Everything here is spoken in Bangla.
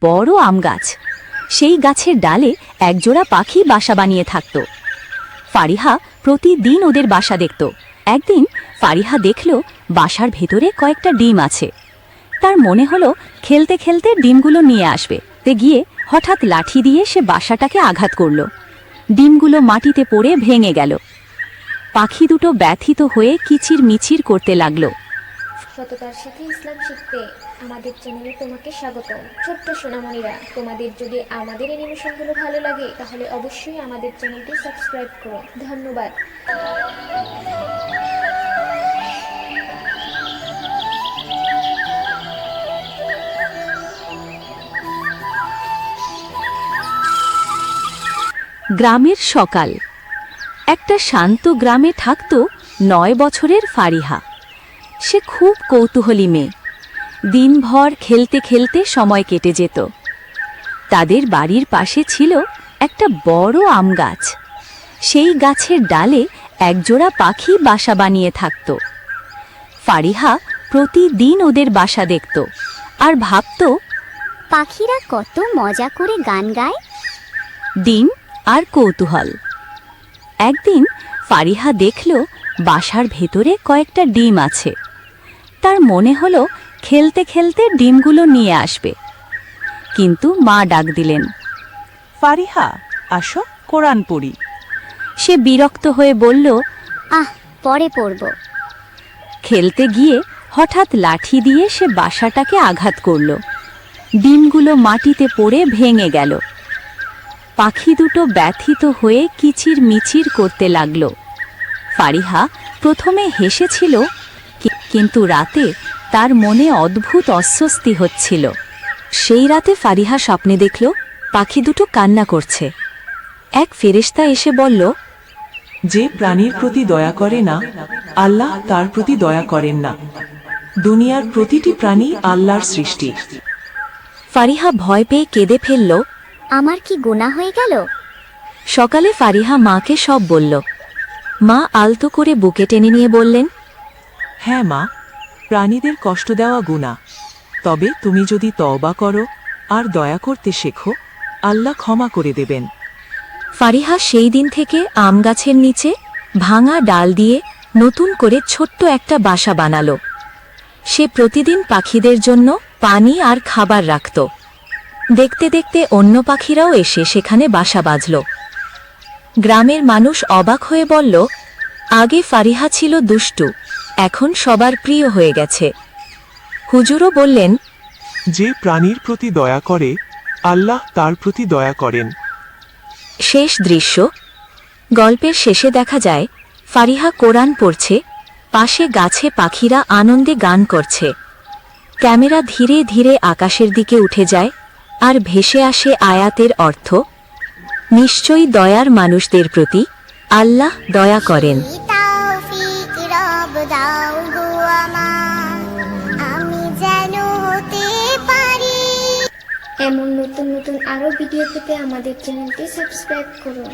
বড় আম গাছ। সেই গাছের ডালে একজোড়া পাখি বাসা বানিয়ে থাকত। ফারিহা প্রতিদিন ওদের বাসা দেখত। একদিন ফারিহা দেখল বাসার ভেতরে কয়েকটা ডিম আছে। তার মনে হলো খেলতে খেলতে ডিমগুলো নিয়ে আসবে। তে গিয়ে হঠাৎ লাঠি দিয়ে সে বাসাটাকে আঘাত করল। ডিমগুলো মাটিতে পড়ে ভেঙে গেল। পাখি দুটো ব্যথিত হয়ে কিচির মিচির করতে লাগল। সততার সাথে ইসলাম শিখতে আমাদের চ্যানেলে তোমাকে স্বাগতম। ছোট্ট সোনামণিরা, তোমাদের যদি আমাদের অ্যানিমেশনগুলো ভালো লাগে, তাহলে অবশ্যই আমাদের চ্যানেলটি সাবস্ক্রাইব করো। ধন্যবাদ। গ্রামের সকাল। একটা শান্ত গ্রামে থাকত নয় বছরের ফারিহা। সে খুব কৌতূহলী মেয়ে। দিনভর খেলতে খেলতে সময় কেটে যেত। তাদের বাড়ির পাশে ছিল একটা বড় আম গাছ। সেই গাছের ডালে একজোড়া পাখি বাসা বানিয়ে থাকত। ফারিহা প্রতিদিন ওদের বাসা দেখত আর ভাবত পাখিরা কত মজা করে গান গায়। ডিম আর কৌতূহল। একদিন ফারিহা দেখল বাসার ভেতরে কয়েকটা ডিম আছে। তার মনে হলো খেলতে খেলতে ডিমগুলো নিয়ে আসবে। কিন্তু মা ডাক দিলেন ফারিহা আসো কোরআন পড়ি সে বিরক্ত হয়ে বলল আহ পরে পড়ব। খেলতে গিয়ে হঠাৎ লাঠি দিয়ে সে বাসাটাকে আঘাত করল। ডিমগুলো মাটিতে পড়ে ভেঙে গেল। পাখি দুটো ব্যথিত হয়ে কিচির মিচির করতে লাগল। ফারিহা প্রথমে হেসেছিল কিন্তু রাতে তার মনে অদ্ভুত অস্বস্তি হচ্ছিল। সেই রাতে ফারিহা স্বপ্নে দেখল পাখি দুটো কান্না করছে। এক ফেরেশতা এসে বলল যে প্রাণীর প্রতি দয়া করে না আল্লাহ তার প্রতি দয়া করেন না। দুনিয়ার প্রতিটি প্রাণী আল্লাহর সৃষ্টি। ফারিহা ভয় পেয়ে কেঁদে ফেলল আমার কি গোনা হয়ে গেল? সকালে ফারিহা মাকে সব বলল। মা আলতো করে বুকে টেনে নিয়ে বললেন হ্যাঁ মা, প্রাণীদের কষ্ট দেওয়া গুণা। তবে তুমি যদি তওবা করো আর দয়া করতে শেখো, আল্লাহ ক্ষমা করে দেবেন। ফারিহা সেই দিন থেকে আম গাছের নিচে ভাঙা ডাল দিয়ে নতুন করে ছোট্ট একটা বাসা বানালো। সে প্রতিদিন পাখিদের জন্য পানি আর খাবার রাখত। দেখতে দেখতে অন্য পাখিরাও এসে সেখানে বাসা বাঁধল। গ্রামের মানুষ অবাক হয়ে বলল, আগে ফারিহা ছিল দুষ্টু এখন সবার প্রিয় হয়ে গেছে। হুজুরও বললেন যে প্রাণীর প্রতি দয়া করে আল্লাহ তার প্রতি দয়া করেন। শেষ দৃশ্য। গল্পের শেষে দেখা যায় ফারিহা কোরআন পড়ছে পাশে গাছে পাখিরা আনন্দে গান করছে। ক্যামেরা ধীরে ধীরে আকাশের দিকে উঠে যায় আর ভেসে আসে আয়াতের অর্থ নিশ্চয়ই দয়ার মানুষদের প্রতি আল্লাহ দয়া করেন। এমন নতুন নতুন আরও ভিডিও পেতে আমাদের চ্যানেলটি সাবস্ক্রাইব করুন।